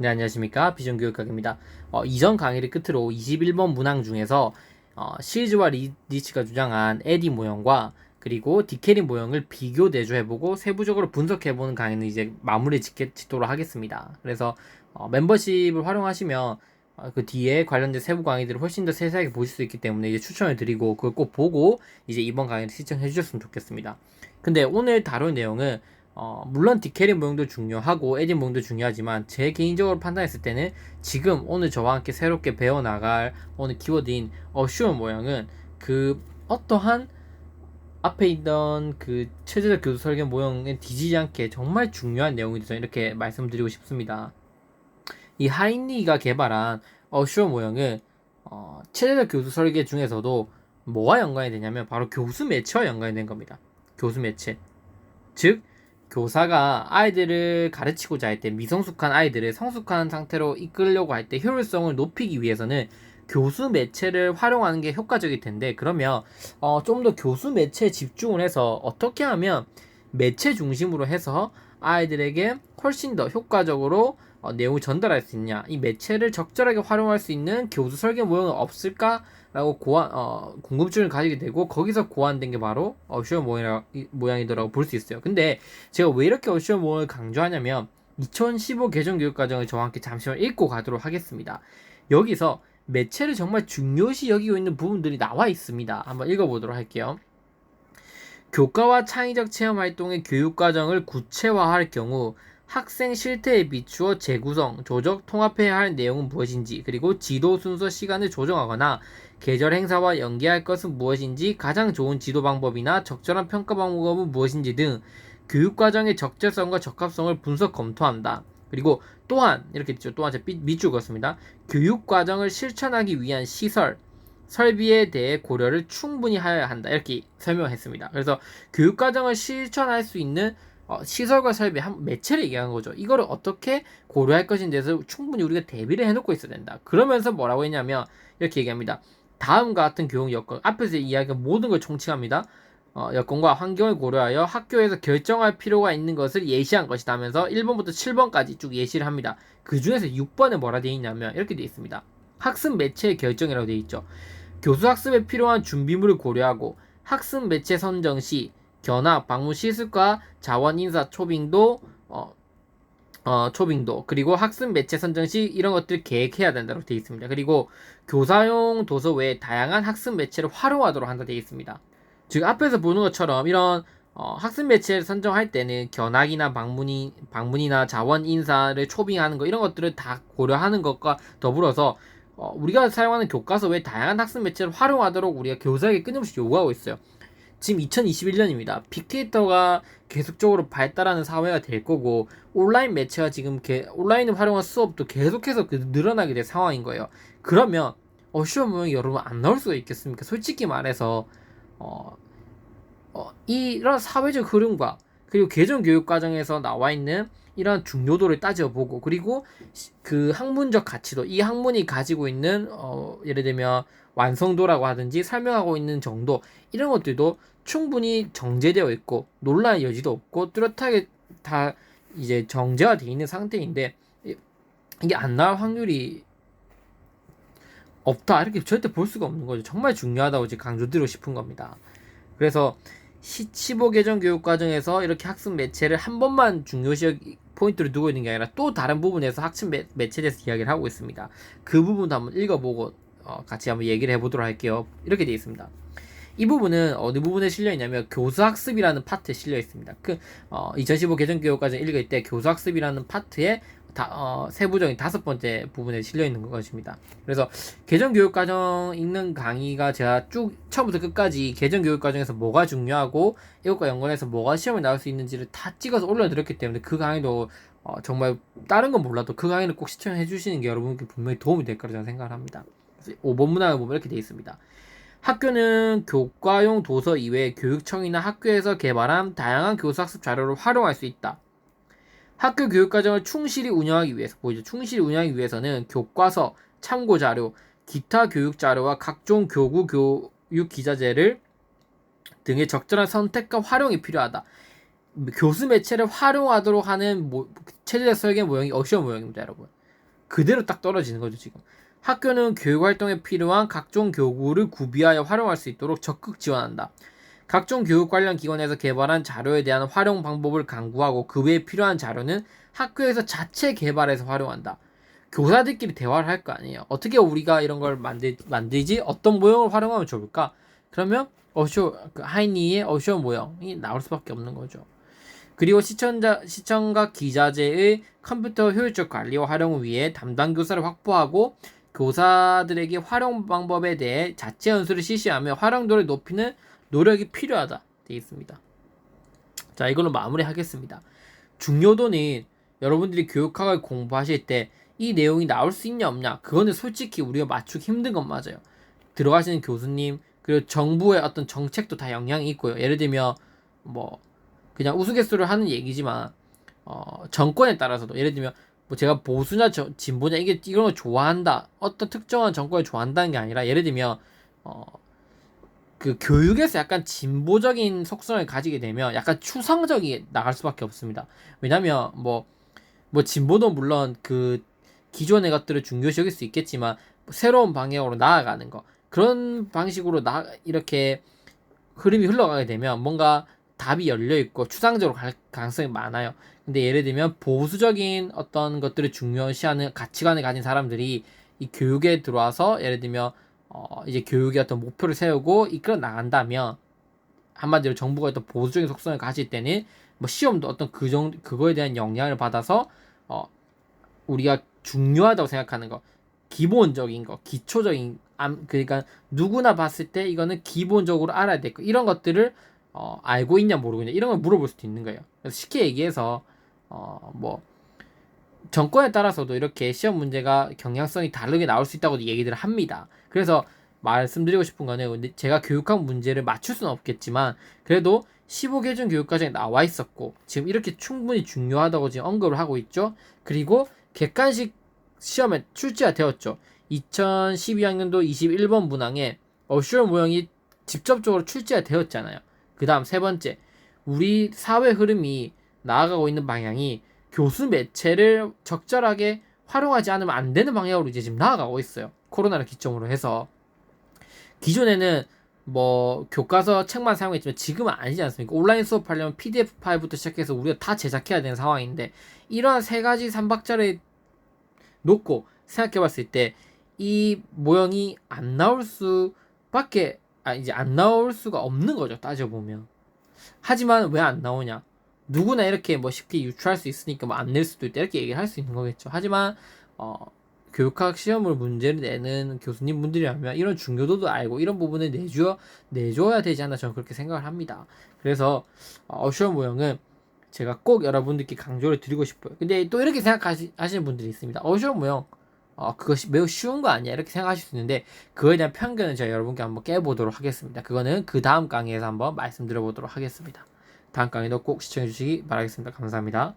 네, 안녕하십니까. 비전교육학입니다. 어, 이전 강의를 끝으로 21번 문항 중에서 어, 시리즈와 리, 리치가 주장한 에디 모형과 그리고 디케리 모형을 비교 대조해보고 세부적으로 분석해보는 강의는 이제 마무리 짓게, 짓도록 하겠습니다. 그래서 어, 멤버십을 활용하시면 어, 그 뒤에 관련된 세부 강의들을 훨씬 더 세세하게 보실 수 있기 때문에 이제 추천을 드리고 그걸 꼭 보고 이제 이번 강의를 시청해 주셨으면 좋겠습니다. 근데 오늘 다룰 내용은 어, 물론 디캐리 모형도 중요하고 에디 모형도 중요하지만 제 개인적으로 판단했을 때는 지금 오늘 저와 함께 새롭게 배워나갈 오늘 키워드인 어슈어 모형은 그 어떠한 앞에 있던 그 체제적 교수 설계 모형에 뒤지지 않게 정말 중요한 내용이죠. 이렇게 말씀드리고 싶습니다. 이 하인리가 개발한 어슈어 모형은 어, 체제적 교수 설계 중에서도 뭐와 연관이 되냐면 바로 교수 매체와 연관이 된 겁니다. 교수 매체. 즉 교사가 아이들을 가르치고자 할 때 미성숙한 아이들을 성숙한 상태로 이끌려고 할 때 효율성을 높이기 위해서는 교수 매체를 활용하는 게 효과적일 텐데 그러면 어, 좀 더 교수 매체에 집중을 해서 어떻게 하면 매체 중심으로 해서 아이들에게 훨씬 더 효과적으로 어, 내용을 전달할 수 있냐 이 매체를 적절하게 활용할 수 있는 교수 설계 모형은 없을까라고 고안 어, 궁금증을 가지게 되고 거기서 고안된 게 바로 어슈어 모양이더라고 볼 수 있어요. 근데 제가 왜 이렇게 어슈어 모형을 강조하냐면 2015 개정 교육 과정을 저와 함께 잠시만 읽고 가도록 하겠습니다. 여기서 매체를 정말 중요시 여기고 있는 부분들이 나와 있습니다. 한번 읽어보도록 할게요. 교과와 창의적 체험 활동의 교육 과정을 구체화할 경우 학생 실태에 비추어 재구성, 조적, 통합해야 할 내용은 무엇인지, 그리고 지도 순서 시간을 조정하거나 계절 행사와 연계할 것은 무엇인지, 가장 좋은 지도 방법이나 적절한 평가 방법은 무엇인지 등 교육과정의 적절성과 적합성을 분석 검토한다. 그리고 또한 이렇게 있죠. 또한 제 밑줄 그었습니다. 교육과정을 실천하기 위한 시설, 설비에 대해 고려를 충분히 하여야 한다. 이렇게 설명했습니다. 그래서 교육과정을 실천할 수 있는 어, 시설과 설비 한 매체를 얘기하는 거죠. 이거를 어떻게 고려할 것인 대해서 충분히 우리가 대비를 해놓고 있어야 된다. 그러면서 뭐라고 했냐면 이렇게 얘기합니다. 다음과 같은 교육 여건 앞에서 이야기한 모든 걸 총칭합니다. 어, 여건과 환경을 고려하여 학교에서 결정할 필요가 있는 것을 예시한 것이다 하면서 1번부터 7번까지 쭉 예시를 합니다. 그 중에서 6번에 뭐라 되어 있냐면 이렇게 되어 있습니다. 학습 매체의 결정이라고 되어 있죠. 교수 학습에 필요한 준비물을 고려하고 학습 매체 선정 시 견학, 방문 시술과 자원 인사 초빙도 어, 어, 초빙도 그리고 학습 매체 선정 시 이런 것들 계획해야 된다고 되어 있습니다. 그리고 교사용 도서 외에 다양한 학습 매체를 활용하도록 한다 되어 있습니다. 즉 앞에서 보는 것처럼 이런 어, 학습 매체를 선정할 때는 견학이나 방문이 방문이나 자원 인사를 초빙하는 거 이런 것들을 다 고려하는 것과 더불어서 어, 우리가 사용하는 교과서 외에 다양한 학습 매체를 활용하도록 우리가 교사에게 끊임없이 요구하고 있어요. 지금 2021년입니다. 빅데이터가 계속적으로 발달하는 사회가 될 거고 온라인 매체가 지금 개, 온라인을 활용한 수업도 계속해서 그 늘어나게 될 상황인 거예요. 그러면 어시어 모형이 여러분 안 나올 수가 있겠습니까? 솔직히 말해서 어, 어, 이런 사회적 흐름과 그리고 개정 교육 과정에서 나와 있는 이런 중요도를 따져보고 그리고 그 학문적 가치도 이 학문이 가지고 있는 어, 예를 들면 완성도라고 하든지 설명하고 있는 정도 이런 것들도 충분히 정제되어 있고 논란의 여지도 없고 뚜렷하게 다 이제 정제화되어 있는 상태인데 이게 안 나올 확률이 없다 이렇게 절대 볼 수가 없는 거죠 정말 중요하다고 지금 강조드리고 싶은 겁니다 그래서 15 개정 교육 과정에서 이렇게 학습 매체를 한 번만 중요시 포인트를 두고 있는 게 아니라 또 다른 부분에서 학습 매, 매체에 대해서 이야기를 하고 있습니다. 그 부분도 한번 읽어보고 어, 같이 한번 얘기를 해보도록 할게요. 이렇게 되어 있습니다. 이 부분은 어느 부분에 실려 있냐면 교수학습이라는 파트에 실려 있습니다. 그 어, 2015 개정 교육과정 읽을 때 교수학습이라는 파트에 다, 어, 세부적인 다섯 번째 부분에 실려 있는 것입니다. 그래서 개정 교육 과정 읽는 강의가 제가 쭉 처음부터 끝까지 개정 교육 과정에서 뭐가 중요하고 이것과 연관해서 뭐가 시험에 나올 수 있는지를 다 찍어서 올려드렸기 때문에 그 강의도 어, 정말 다른 건 몰라도 그 강의를 꼭 시청해 주시는 게 여러분께 분명히 도움이 될 거라 저는 생각을 합니다. 5번 문항을 보면 이렇게 되어 있습니다. 학교는 교과용 도서 이외에 교육청이나 학교에서 개발한 다양한 교수 학습 자료를 활용할 수 있다. 학교 교육 과정을 충실히 운영하기 위해서 보이죠. 충실히 운영하기 위해서는 교과서, 참고 자료, 기타 교육 자료와 각종 교구 교육 기자재를 등의 적절한 선택과 활용이 필요하다. 교수 매체를 활용하도록 하는 모, 체제적 설계 모형이 어시어 모형입니다, 여러분. 그대로 딱 떨어지는 거죠, 지금. 학교는 교육 활동에 필요한 각종 교구를 구비하여 활용할 수 있도록 적극 지원한다. 각종 교육 관련 기관에서 개발한 자료에 대한 활용 방법을 강구하고 그 외에 필요한 자료는 학교에서 자체 개발해서 활용한다. 교사들끼리 대화를 할 거 아니에요. 어떻게 우리가 이런 걸 만들, 만들지? 어떤 모형을 활용하면 좋을까? 그러면 어쇼, 그 하이니의 어쇼 모형이 나올 수밖에 없는 거죠. 그리고 시청자, 시청각 기자재의 컴퓨터 효율적 관리와 활용을 위해 담당 교사를 확보하고 교사들에게 활용 방법에 대해 자체 연수를 실시하며 활용도를 높이는 노력이 필요하다 되어 있습니다. 자, 이걸로 마무리하겠습니다. 중요도는 여러분들이 교육학을 공부하실 때 이 내용이 나올 수 있냐 없냐 그거는 솔직히 우리가 맞추기 힘든 건 맞아요. 들어가시는 교수님 그리고 정부의 어떤 정책도 다 영향이 있고요. 예를 들면 뭐 그냥 우스갯소리를 하는 얘기지만 어, 정권에 따라서도 예를 들면 뭐 제가 보수냐 저, 진보냐 이게 이런 걸 좋아한다 어떤 특정한 정권을 좋아한다는 게 아니라 예를 들면 어, 그 교육에서 약간 진보적인 속성을 가지게 되면 약간 추상적이 나갈 수밖에 없습니다. 왜냐면 뭐, 뭐 진보도 물론 그 기존의 것들을 중요시 여길 수 있겠지만 새로운 방향으로 나아가는 거 그런 방식으로 나 이렇게 흐름이 흘러가게 되면 뭔가 답이 열려 있고 추상적으로 갈 가능성이 많아요. 근데 예를 들면 보수적인 어떤 것들을 중요시하는 가치관을 가진 사람들이 이 교육에 들어와서 예를 들면 어 이제 교육의 어떤 목표를 세우고 이끌어 나간다면 한마디로 정부가 어떤 보수적인 속성을 가질 때는 뭐 시험도 어떤 그 정도 그거에 대한 영향을 받아서 어 우리가 중요하다고 생각하는 거 기본적인 거 기초적인 암 그러니까 누구나 봤을 때 이거는 기본적으로 알아야 될 거 이런 것들을 어 알고 있냐 모르고 있냐 이런 걸 물어볼 수도 있는 거예요. 그래서 쉽게 얘기해서 어 뭐 정권에 따라서도 이렇게 시험 문제가 경향성이 다르게 나올 수 있다고 얘기들을 합니다. 그래서 말씀드리고 싶은 거는 제가 교육학 문제를 맞출 수는 없겠지만 그래도 15개중 교육과정에 나와 있었고 지금 이렇게 충분히 중요하다고 지금 언급을 하고 있죠. 그리고 객관식 시험에 출제가 되었죠. 2012학년도 21번 문항에 어슈어 모형이 직접적으로 출제가 되었잖아요. 그 다음 세 번째, 우리 사회 흐름이 나아가고 있는 방향이 교수 매체를 적절하게 활용하지 않으면 안 되는 방향으로 이제 지금 나아가고 있어요. 코로나를 기점으로 해서. 기존에는 뭐 교과서 책만 사용했지만 지금은 아니지 않습니까? 온라인 수업하려면 PDF 파일부터 시작해서 우리가 다 제작해야 되는 상황인데 이러한 세 가지 삼박자를 놓고 생각해 봤을 때 이 모형이 안 나올 수밖에 아 이제 안 나올 수가 없는 거죠 따져 보면 하지만 왜 안 나오냐 누구나 이렇게 뭐 쉽게 유추할 수 있으니까 뭐 안 낼 수도 있다 이렇게 얘기를 할 수 있는 거겠죠 하지만 어 교육학 시험을 문제를 내는 교수님 분들이라면 이런 중요도도 알고 이런 부분을 내줘 내줘야 되지 않나 저는 그렇게 생각을 합니다 그래서 어, 시험 모형은 제가 꼭 여러분들께 강조를 드리고 싶어요. 근데 또 이렇게 생각하시는 분들이 있습니다. 어쇼 모형 어, 그것이 매우 쉬운 거 아니야? 이렇게 생각하실 수 있는데, 그거에 대한 편견을 제가 여러분께 한번 깨보도록 하겠습니다. 그거는 그 다음 강의에서 한번 말씀드려 보도록 하겠습니다. 다음 강의도 꼭 시청해 주시기 바라겠습니다. 감사합니다.